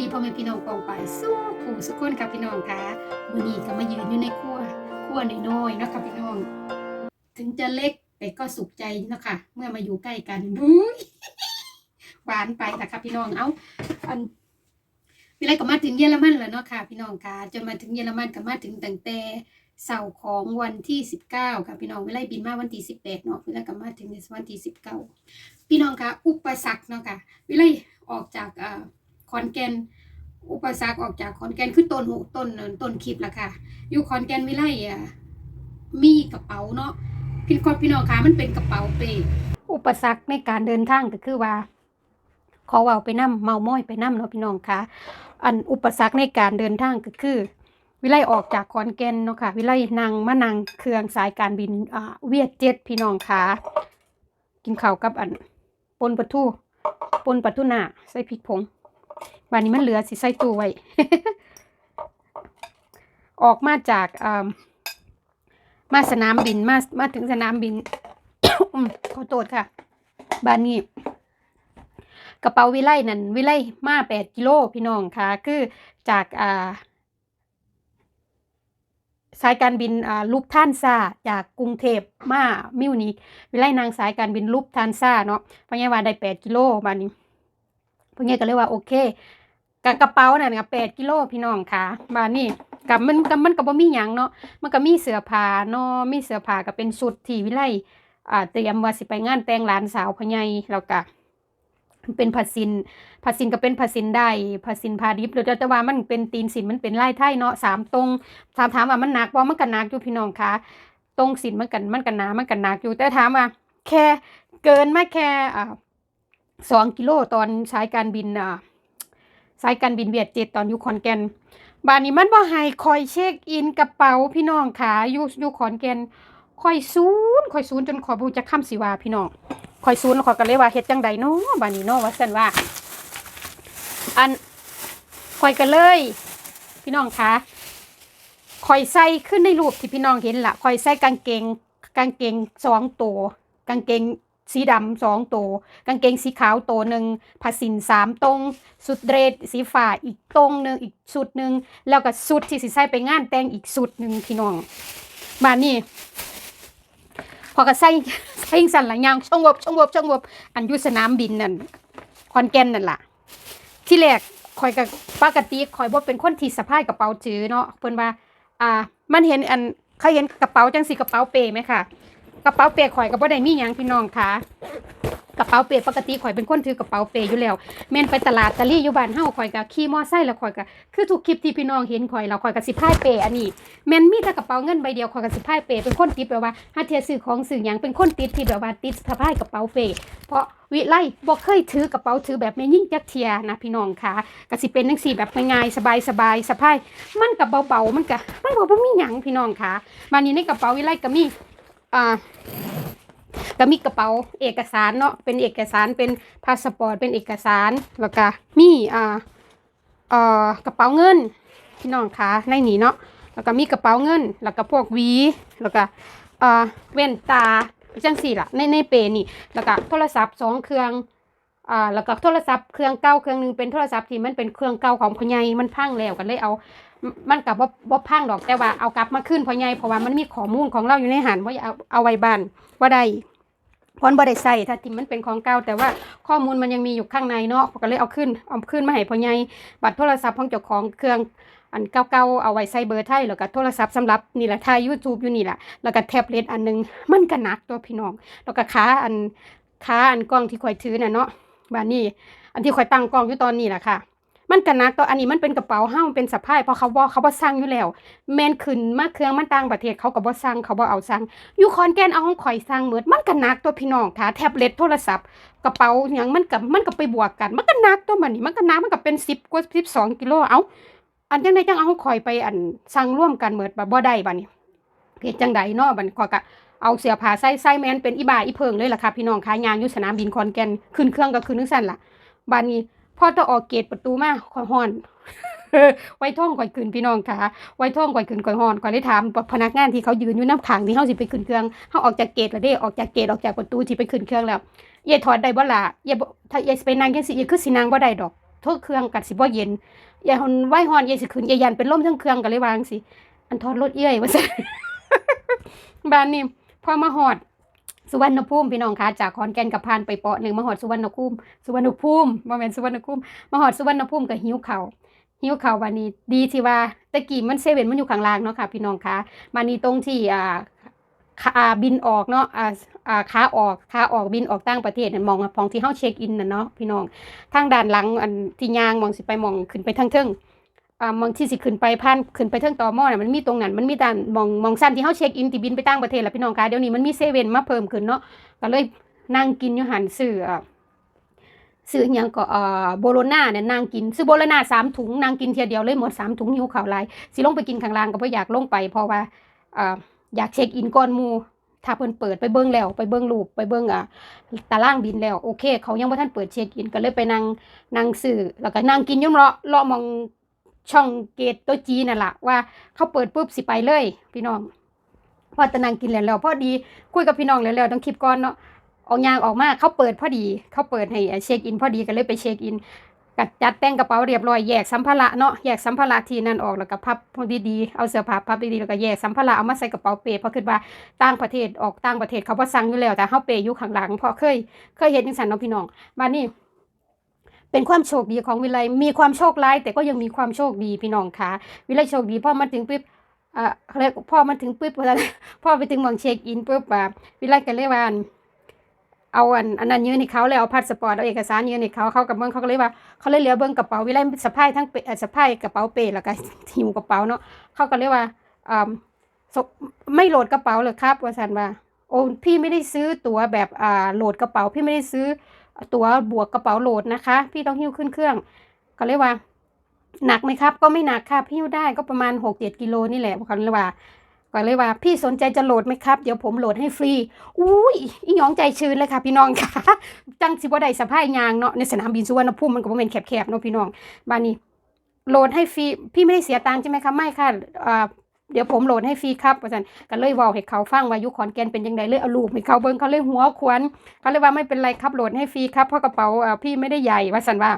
ดีพ่อแม่พี่น้องกองไปสู้ผู้สุขคนค่ะพี่น้องค่ะมื้อนี้ก็มายืนอยู่ในครัวครัวน้อยๆเนาะค่ะพี่น้อง ถึงจะเล็กแต่ก็สุขใจเนาะค่ะ เมื่อมาอยู่ใกล้กันบุ้ยหวานไปนะคะพี่น้องเอ้าอันวิไลก็มาถึงเยอรมันแล้วเนาะค่ะ พี่น้องค่ะจนมาถึงเยอรมันก็มาถึงตั้งแต่เสาร์ของวันที่สิบเก้าค่ะพี่น้องวิไลบินมาวันที่สิบแปดเนาะวิไลก็มาถึงในวันที่สิบเก้าพี่น้องค่ะอุปสรรคเนาะค่ะวิไลออกจากอ่า ขอนแก่นอุปสรรคออกจากขอนแก่นคือต้นหูต้นนั้นต้นคลิปละค่ะ อยู่ขอนแก่นวิไลอะมีกระเป๋าเนาะพี่คนพี่น้องคะมันเป็นกระเป๋าเป้อุปสรรคในการเดินทางก็คือว่า ขอเว่าไปนํเมาม้อยไปนํเนาะพี่น้องคะอันอุปสรรคในการเดินทางก็คือ วิไลออกจากขอนแก่นเนาะค่ะ วิไลนั่งมานั่งเครื่องสายการบินอ่าเวียดเจ็ตพี่น้องคะกินข้าวกับอันปนปลาทูปนปลาทูหน้าใส่พริกผง บานนี้มันเหลือสิใส่ตู้ไว้ ออกมาจากอ่ามาสนามบินมามาถึงสนามบินขอโทษค่ะ บานนี้ กระเป๋าวิไลนั่นวิไลมาแปดกิโลพี่น้องค่ะ คือจากอ่าสายการบินอ่าลูปท่านซาจากกรุงเทพมามิวนิกวิไลนางสายการบินลูปท่านซาเนาะพะยาว่าได้แปดกิโลบานนี้พวกนี้ก็เลยว่าโอเค กับกระเป๋านั่นก็แปดกิโลพี่น้องค่ะบานนี้กับมันกับมันก็บ่มีหยังเนาะมันก็มีเสื้อผ้าเนาะมีเสื้อผ้าก็เป็นชุดที่วิไลอ่าเตรียมว่าสิไปงานแต่งหลานสาวพ่อใหญ่แล้วก็เป็นผ้าสินผ้าสินก็เป็นผ้าสินได้ผ้าสินผ้าดิบหรือแต่ว่ามันเป็นตีนสินมันเป็นลายไทยเนาะสามตรงถามถามว่ามันหนักบ่มันก็หนักอยู่พี่น้องค่ะตรงสินมันกันมันกันหนามันกันหนักอยู่แต่ถามว่าแค่เกินมาแค่อ่าสองกิโลตอนสายการบินอ่า สายการบินเวียดเจ็ตตอนอยู่ขอนแก่นบานนี้มันบ่ให้คอยเช็คอินกระเป๋าพี่น้องค่ะอยู่อยู่ขอนแก่นคอยซูนคอยซูนจนขอยบูจักคำสิวาพี่น้องคอยซูนแล้วขอยก็เลยว่าเฮ็ดจังใดเนาะบานนี้เนาะว่าซั่นว่า อันคอยก็เลย พี่น้องคะคอยใส่ขึ้นในรูปที่พี่น้องเห็นล่ะคอยใส่กางเกงกางเกงสองตัวกางเกง สีดำสองตัวกางเกงสีขาวตัวหนึ่งผ้าสินสามตรงสุดเดรสสีฟ้าอีกตรงหนึ่งอีกสุดหนึ่งแล้วก็สุดที่สิใส่ไปงานแต่งอีกสุดหนึ่งพี่น้องบ้านนี้พอก็ใส่ใส่สั่นหลังยางช่องวบช่องวบช่องวบอันยุสนามบินนั่นคอนแก่นนั่นล่ะ ที่แรกคอยกับปกติคอยบ่เป็นคนที่สะพายกระเป๋าจื้อเนาะเพิ่นว่า อ่า มันเห็นอันเขาเห็นกระเป๋าจังสีกระเป๋าเป้ไหมค่ะ กระเป๋าเป้ข่อยก็บ่ได้มีหยังพี่น้องค่ะกระเป๋าเป้ปกติข่อยเป็นคนถือกระเป๋าเป้อยู่แล้วแม่นไปตลาดตะลี่อยู่บ้านเฮาข่อยก็ขี่มอไซค์แล้วข่อยก็คือทุกคลิปที่พี่น้องเห็นข่อยแล้วข่อยก็สิพายเป้อันนี้แม่นมีแต่กระเป๋าเงินใบเดียวข่อยก็สิพายเป้เป็นคนติดแบบว่าถ้าเทียซื้อของซื้อหยังเป็นคนติดที่แบบว่าติดสะพายกระเป๋าเป้เพราะวิไลบ่เคยถือกระเป๋าถือแบบแม่ยิ่งจักเทียนะพี่น้องค่ะก็สิเป็นจังซี่แบบง่ายๆสบายๆสะพายมันก็เบาๆมันก็มันบ่บ่มีหยังพี่น้องค่ะวันนี้ในกระเป๋าวิไลก็มี อ่าก็มีกระเป๋าเอกสารเนาะเป็นเอกสารเป็นพาสปอร์ตเป็นเอกสารแล้วก็มีอ่าเอ่อกระเป๋าเงินพี่น้องคะในนี้เนาะแล้วก็มีกระเป๋าเงิน แล้วก็พวกวีแล้วก็เอ่อแว่นตาจังสี่ล่ะในในเปนี่ แล้วก็โทรศัพท์สองเครื่องอ่าแล้วก็โทรศัพท์เครื่องเก่าเครื่องหนึงเป็นโทรศัพท์ที่มันเป็นเครื่องเก่าของพ่อใหญ่มันพังแล้วก็เลยเอา มันกับว่าบ่พังดอกแต่ว่าเอากลับมาขึ้นพอใหญ่เพราะว่ามันมีข้อมูลของเราอยู่ในหันว่าเอาเอาไว้บ้านว่าได้พราะบ่ได้ใส่ถ้าที่มันเป็นของเก่าแต่ว่าข้อมูลมันยังมีอยู่ข้างในเนาะก็เลยเอาขึ้นเอาขึ้นมาให้พ่อใหญ่บัตรโทรศัพท์ของเจ้าของเครื่องอันเก่าๆเอาไว้ใส่เบอร์ไทยแล้วก็โทรศัพท์สำหรับนี่แหละถ่าย YouTube อยู่นี่แหละแล้วก็แท็บเล็ตอันหนึงมันก็หนักตัวพี่น้อง แล้วก็ขาอันขาอันกล้องที่ข่อยถือน่ะเนาะบ้านนี้ อันที่ข่อยตั้งกล้องอยู่ตอนนี้แหละค่ะ มันก็นักตัวอันนี้มันเป็นกระเป๋าห้ามเป็นสะพายเพราะเขาบ่เขาบ่สั่งอยู่แล้วแมนขึ้นมาเครื่องมันต่างประเทศเขาก็บ่สั่งเขาบ่เอาสั่งอยู่คอนแกนเอาของข่อยสั่งเหมือนมันก็นักตัวพี่น้องค่ะแท็บเล็ตโทรศัพท์กระเป๋าหยังมันก็มันก็ไปบวกกัน มันก็นักตัวมันนี่มันก็นักมันก็เป็น10กว่า12กิโลเอ้าอันจังไดจังเอาของข่อยไปอันสั่งร่วมกันเหมือนบ่ได้บัดนี้เฮ็ดจังใดเนาะบัดนี้ข่อยก็เอาเสื้อผ้าใส่ใส่แมนเป็นอีบ่าอีเพิงเลยล่ะค่ะพี่น้องค่ะยางอยู่สนามบินคอนแกนขึ้นเครื่องก็ขึ้นนึงสั่นล่ะบัดนี้ พอจะออกเกตประตูมาข่อยฮอนไว้ท่องข่อยขึ้นพี่น้องค่ะ ไว้ท่องข่อยขึ้นข่อยฮอนข่อยเลยถามพนักงานที่เขายืนอยู่น้ำขังที่เฮาสิไปขึ้นเครื่องเฮาออกจากเกตแล้วเด้ออกจากเกตออกจากประตูที่ไปขึ้นเครื่องแล้วเย่ถอดได้บ่ล่ะเย่ถ้าเย่ไปนั่งจังซี่เย่คือสินั่งบ่ได้ดอกโทษเครื่องกัดสิบ่เย็นอย่าหอนไหวหอนอย่สิขึ้นอย่ยันเป็นลมทั้งเครื่องก็เลยวางสิอันทอดรถเอื้อยว่าซั่บ้านนี้พอมาฮอด สุวรรณภูมิพี่น้องคะจากขอนแก่นกับพานไปเปาะหนึ่งมหอดสุวรรณภูมิสุวรรณภูมิบ่แม่นสุวรรณภูมิมหอดสุวรรณภูมิก็หิวเขาหิวเขาวันนี้ดีที่ว่าตะกี้มันเซเว่นมันอยู่ข้างล่างเนาะค่ะพี่น้องคะมานี่ตรงที่อ่าขาบินออกเนาะอ่าอ่าขาออกขาออกบินออกต่างประเทศนั่นมองมองที่เฮาเช็คอินน่ะเนาะพี่น้องทางด้านหลังอันที่ย่างมองสิไปมองขึ้นไปทางเทิง อ่ามองที่สิขึ้นไปพันขึ้นไปเทิงต่อหม้อน่ะมันมีตรงนั้นมันมีด้านมองมองสั้นที่เฮาเช็คอินที่บินไปต่างประเทศแล่ะพี่น้องคะเดี๋ยวนี้มันมีเซเว่นมาเพิ่มขึ้นเนาะก็เลยนั่งกินอยู่หันซื้ออะซื้ออหยังก็เอ่อโบโลนาเนี่ยนั่งกิน ซื้อโบโลนาสามถุงนั่งกินเทียเดียวเลยหมดสามถุงหิวข่าวหลายสิลงไปกินข้างล่างก็บ่อยากลงไปเพราะว่าอ่าอยากเช็คอินก่อนมู่ถ้าเพิ่นเปิดไปเบิ่งแล้วไปเบิ่งรูปไปเบิ่งอะตารางบินแล้วโอเค เขายังบ่ทันเปิดเช็คอินก็เลยไปนั่งนั่งซื้อแล้วก็นั่งกินยู่เลาะเลาะมอง ช่องเกตตัวจีนั่นล่ะว่าเขาเปิดปุ๊บสิไปเลย พี่น้องพอตะนังกินแล้วแล้วพอดีคุยกับพี่น้องแล้วแล้วต้องคลิปก่อนเนาะออกยางออกมาเขาเปิดพอดี เขาเปิดให้เช็คอินพอดีก็เลยไปเช็คอินกัดจัดแต่งกระเป๋าเรียบร้อยแยกสัมภาระเนาะแยกสัมภาระทีนั่นออกแล้วก็พับพอดีๆเอาเสื้อผ้าพับดีๆแล้วก็แยกสัมภาระเอามาใส่กระเป๋าเป้เพราะคิดว่าต่างประเทศออกต่างประเทศเขาบ่สั่งอยู่แล้วแต่เฮาเป้อยู่ข้างหลังเพราะเคยเคยเห็นจังซั่นเนาะพี่น้องมานี่ เป็นความโชคดีของวิไลมีความโชคร้าย แต่ก็ยังมีความโชคดีพี่น้องค่ะวิไลโชคดีพอมาถึงปุ๊บอ่าเรียกพอมาถึงปุ๊บพอไปถึงหมองเช็คอินปุ๊บอ่าวิไลก็เลยว่าเอาอันอันนั้นยืนให้เขาเลยเอาพาสปอร์ตเอาเอกสารยืนให้เขาเขากับเบิ้งเขาก็เลยว่าเขาเลยเหลือเบิ้งกระเป๋าวิไลสะพายทั้งสะพายกระเป๋าเป้แล้วก็หิวกระเป๋าเนาะเขาก็เลยว่าอ่าไม่โหลดกระเป๋าเลยครับว่าสันว่าโอ้พี่ไม่ได้ซื้อตั๋วแบบอ่าโหลดกระเป๋าพี่ไม่ได้ซื้อ ตั๋วบวกกระเป๋าโหลดนะคะ พี่ต้องหิ้วขึ้นเครื่อง ก็เลยว่า หนักไหมครับ ก็ไม่หนักค่ะพี่หิ้วได้ก็ประมาณหกเจ็ดกิโลนี่แหละเขาเลยว่าก็เลยว่า พี่สนใจจะโหลดไหมครับ เดี๋ยวผมโหลดให้ฟรีอุ้ยอีหยองใจชื้นเลยค่ะพี่น้องค่ะจังสิบ่ได้สะพายยางเนาะในสนามบินสุวรรณภูมิมันก็บ่แม่นแคบๆเนาะพี่น้องบ้านนี้โหลดให้ฟรีพี่ไม่ได้เสียตังค์ใช่ไหมคะไม่ค่ะอ่า เดี๋ยวผมโหลดให้ฟรีครับว่าซั่นก็เลยเว้าให้เขาฟังว่าอยู่ขอนแก่นเป็นยังไงเลยเอาลูกให้เขาเบิ้งเขาเลยหัวควนเขาเลยว่าไม่เป็นไรครับโหลดให้ฟรีครับเพราะกระเป๋าพี่ไม่ได้ใหญ่ว่าสันว่า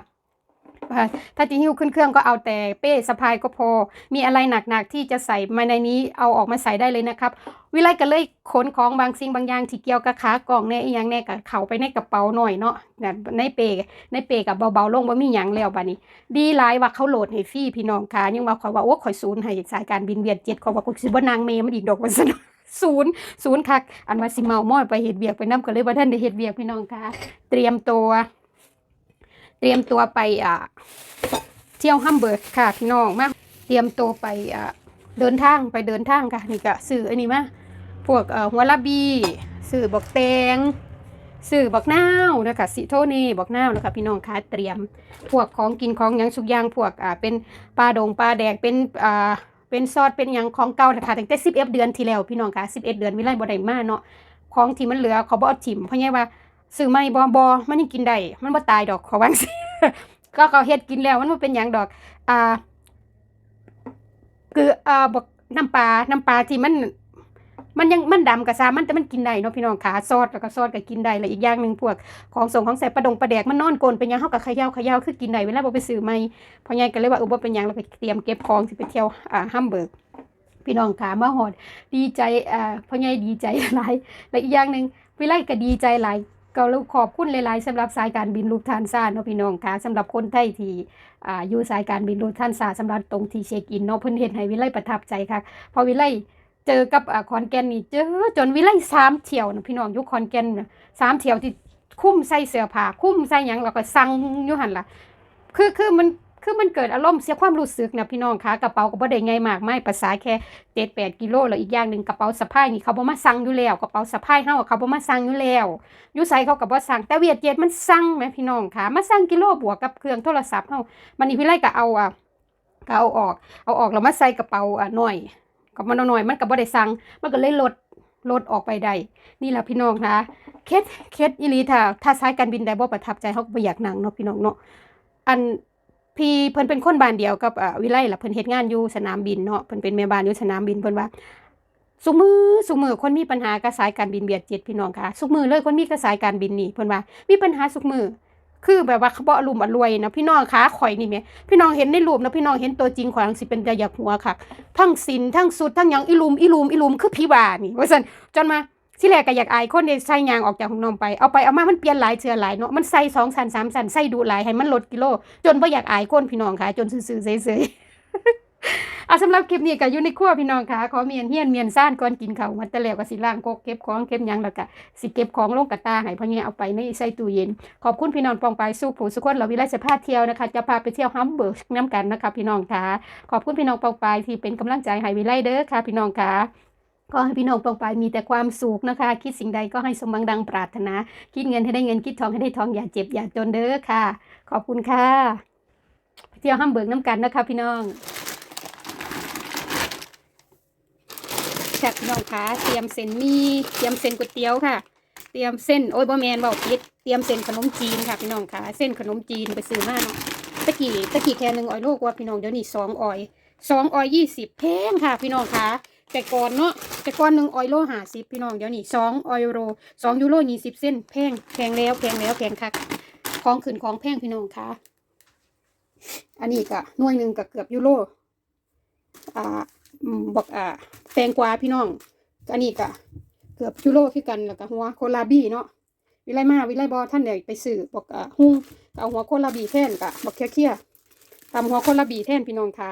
ถ้าจะหิ้วขึ้นเครื่องก็เอาแต่เป้สะพายก็พอ มีอะไรหนักๆที่จะใส่มาในนี้เอาออกมาใส่ได้เลยนะครับวิไลก็เลยขนของบางสิ่งบางอย่างที่เกี่ยวกับขากล่องแน่อีหยังแน่ก็เขาไปในกระเป๋าหน่อยเนาะแบบในเปในเปกับเบาๆลงบ่มีหยังแล้วบัดนี้ ดีหลายว่าเขาโหลดให้ฟรีพี่น้องค่ะยังว่าข่อยว่าโอ้ข่อยศูนย์ให้สายการบินเวียดเจ็ดข่อยว่ากูสิบ่นางเมย์มันอีกดอกว่าซั่นศูนย์ศูนย์คักอันว่าสิเมามอยไปเฮ็ดเวียกไปนํก็เลยบ่าทันได้เฮ็ดเวียกพี่น้องค่ะ เตรียมตัว เตรียมตัวไปอ่าเที่ยวฮัมเบิร์กค่ะพี่น้องมาเตรียมตัวไปอ่าเดินทางไปเดินทางค่ะนี่ก็ซื้ออันนี้มาพวกเอ่อหัวลาบีสื่อบอกแตงสื่อบอกนาวนะคะสิโทนี่บอกนาวนะคะพี่น้องคะเตรียมพวกของกินของยังสุกย่างพวกอ่าเป็นปลาดงปลาแดกเป็นอ่าเป็นซอสเป็นยังของเก่านะคะตั้งแต่สิบเอ็ดเดือนที่แล้วพี่น้องคะสิบเอ็ดเดือนวิไลบ่ได้มาเนาะของที่มันเหลือเขาบ่เอาถิ่มเพราะไงว่า ซื้อมานี่บ่บ่มันยังกินได้มันบ่ตายดอกขาว่าจังซี่ก็เขาเฮ็ดกินแล้วมันบ่เป็นหยังดอก อ่า คืออ่าบอกน้ำปลาน้ำปลาที่มัน มันยังมันดำกับซามันแต่มันกินได้เนาะพี่น้องขาซอสแล้วก็ซอสก็กินได้แล้วอีกอย่างหนึ่งพวก ของส่งของใส่ปลาดงปลาแดกมันนอนกลนเป็นหยังเฮากับขยาวขยาวคือกินได้เวลาบ่ไปซื้อใหม่พอใหญ่ก็เลยว่าเออบ่เป็นหยังเราไปเตรียมเก็บของสิไปเที่ยวอ่าฮัมเบิร์กพี่น้องขามาฮอด ดีใจอ่าพ่อใหญ่ดีใจหลายและอีกอย่างหนึ่งวิไลก็ดีใจหลาย ก็เราขอบคุณหลาย ๆสำหรับสายการบินลูกทานซ่าเนาะพี่น้องค่ะสำหรับคนไทยที่อ่าอยู่สายการบินลูกทานซ่าสำหรับตรงที่เช็คอินเนาะเพิ่นเฮ็ดให้วิไลประทับใจค่ะพอวิไลเจอกับอ่าขอนแก่นนี่เจอจนวิไลสามเที่ยวนะพี่น้องอยู่ขอนแก่นสามเที่ยวที่คุ้มใส่เสื้อผ้าคุ้มใส่หยังแล้วก็สั่งอยู่หั่นล่ะคือคือมัน คือมันเกิดอารมณ์เสียความรู้สึกนะพี่น้องคะกระเป๋าก็บ่ได้ไงมากไม่ภาษาแค่เจ็ดแปดกิโลแล้วอีกอย่างหนึ่งกระเป๋าสะพายนี่เขาบ่มาสั่งอยู่แล้วกระเป๋าสะพายเฮาเขาบ่มาสั่งอยู่แล้วอยู่ไสเขาก็บ่สั่งแต่เวียดเจ็ดมันสั่งแหมพี่น้องคะมาสั่งกิโลบวกกับเครื่องโทรศัพท์เฮามันนี่พี่ไลก็เอาอะก็เอาออก เอาออกแล้วมาใส่กระเป๋าอะหน่อยกับมันหน่อยมันก็บ่ได้สั่งมันก็เลยลดลดออกไปได้ นี่แหละพี่น้องนะเคสเคสอีลีถ้าถ้าสายการบินใดบ่ประทับใจเขาก็บ่อยากนั่งเนาะพี่น้องเนาะอัน พี่เพิ่นเป็นคนบ้านเดียวกับวิไลล่ะเพิ่นเฮ็ดงานอยู่สนามบินเนาะเพิ่นเป็นแม่บ้านอยู่สนามบินเพิ่นว่าสุมือสุมือคนมีปัญหากับสายการบินเบียดเจ็ดพี่น้องค่ะสุมือเลยคนมีกับสายการบินนี่เพิ่นว่ามีปัญหาสุมือคือแบบว่าเขาบ่อรุมอรวยนะพี่น้องขาข่อยนี่แม่พี่น้องเห็นในรูปนะพี่น้องเห็นตัวจริงของสิเป็นตาอยากหัวค่ะ ทั้งสินทั้งสุดทั้งหยังอีลุมอีลุมอีลุมคือพี่ว่านี่ว่าซั่นจนมา ที่แรกก็อยากอายคนได้ใส่ยางออกจากห้องนอนไปเอาไปเอามามันเปลี่ยนหลายเชือหลายเนาะมันใส่สองสันสามสันใส่ดูหลายให้มันลดกิโล จนบ่อยากอายคนพี่น้องค่ะ จนซื่อๆเฉยๆเอาสำหรับคลิปนี้ก็อยู่ในครัวพี่น้องค่ะขอเมียนเฮียนเมียนซ่านก่อนกินข้าวมาแต่แล้วก็สิล้างกกเก็บของเก็บยังแล้วก็สิเก็บของลงกระตาให้พ่อเนี่ยเอาไปในใส่ตู้เย็น ขอบคุณพี่น้องปองไปสู้ผู้สุขคนเราวิไลจะพาเที่ยวนะคะ จะพาไปเที่ยวฮัมเบิร์กน้ำกันนะคะพี่น้องค่ะขอบคุณพี่น้องปองไปที่เป็นกำลังใจให้วิไลเด้อค่ะพี่น้องค่ะ ก็ให้พี่น้องปองไปายมีแต่ความสุขนะคะ คิดสิ่งใดก็ให้สมหวังดังปรารถนา คิดเงินให้ได้เงินคิดทองให้ได้ทองอย่าเจ็บอย่าจนเด้อค่ะ ขอบคุณค่ะเที่ยวฮัมเบิกน้ำกันนะคะ พี่น้องแซ่บพี่น้องค่ะเตรียมเส้นมีเตรียมเส้นก๋วยเตี๋ยวค่ะ เตรียมเส้นโอ้ยบะแมนบอกผิดเตรียมเส้นขนมจีนค่ะพี่น้องค่ะเส้นขนมจีนไปซื้อมาเนาะตะกี้ตะกี้แค่หนึ่งออยโลกว่าพี่น้องเดี๋ยวนี้สองออยสองออยยี่สิบแพงค่ะ พี่น้องค่ะ แต่ก่อนเนาะแต่ก่อนหนึ่งออยโลหาสิบพี่น้องเดี๋ยวนี้สองออยโรสองยูโรยี่สิบเส้นแพงแพงแล้วแพงแล้วแพงคักของขึ้นของแพงพี่น้องค่ะ อันนี้ก็หน่วยหนึ่งก็เกือบยูโรอ่าบอกอ่าแพงกว่าพี่น้องอันนี้ก็เกือบยูโรคือกันแล้วก็หัวโคลาบี้เนาะวิไลมาวิไลบอท่านใดไปซื้อบอกอะหุ้งเอาหัวโคลาบี้แท่นกะบอกเคี้ยๆตำหัวโคลาบี้แท่นพี่น้องค่ะ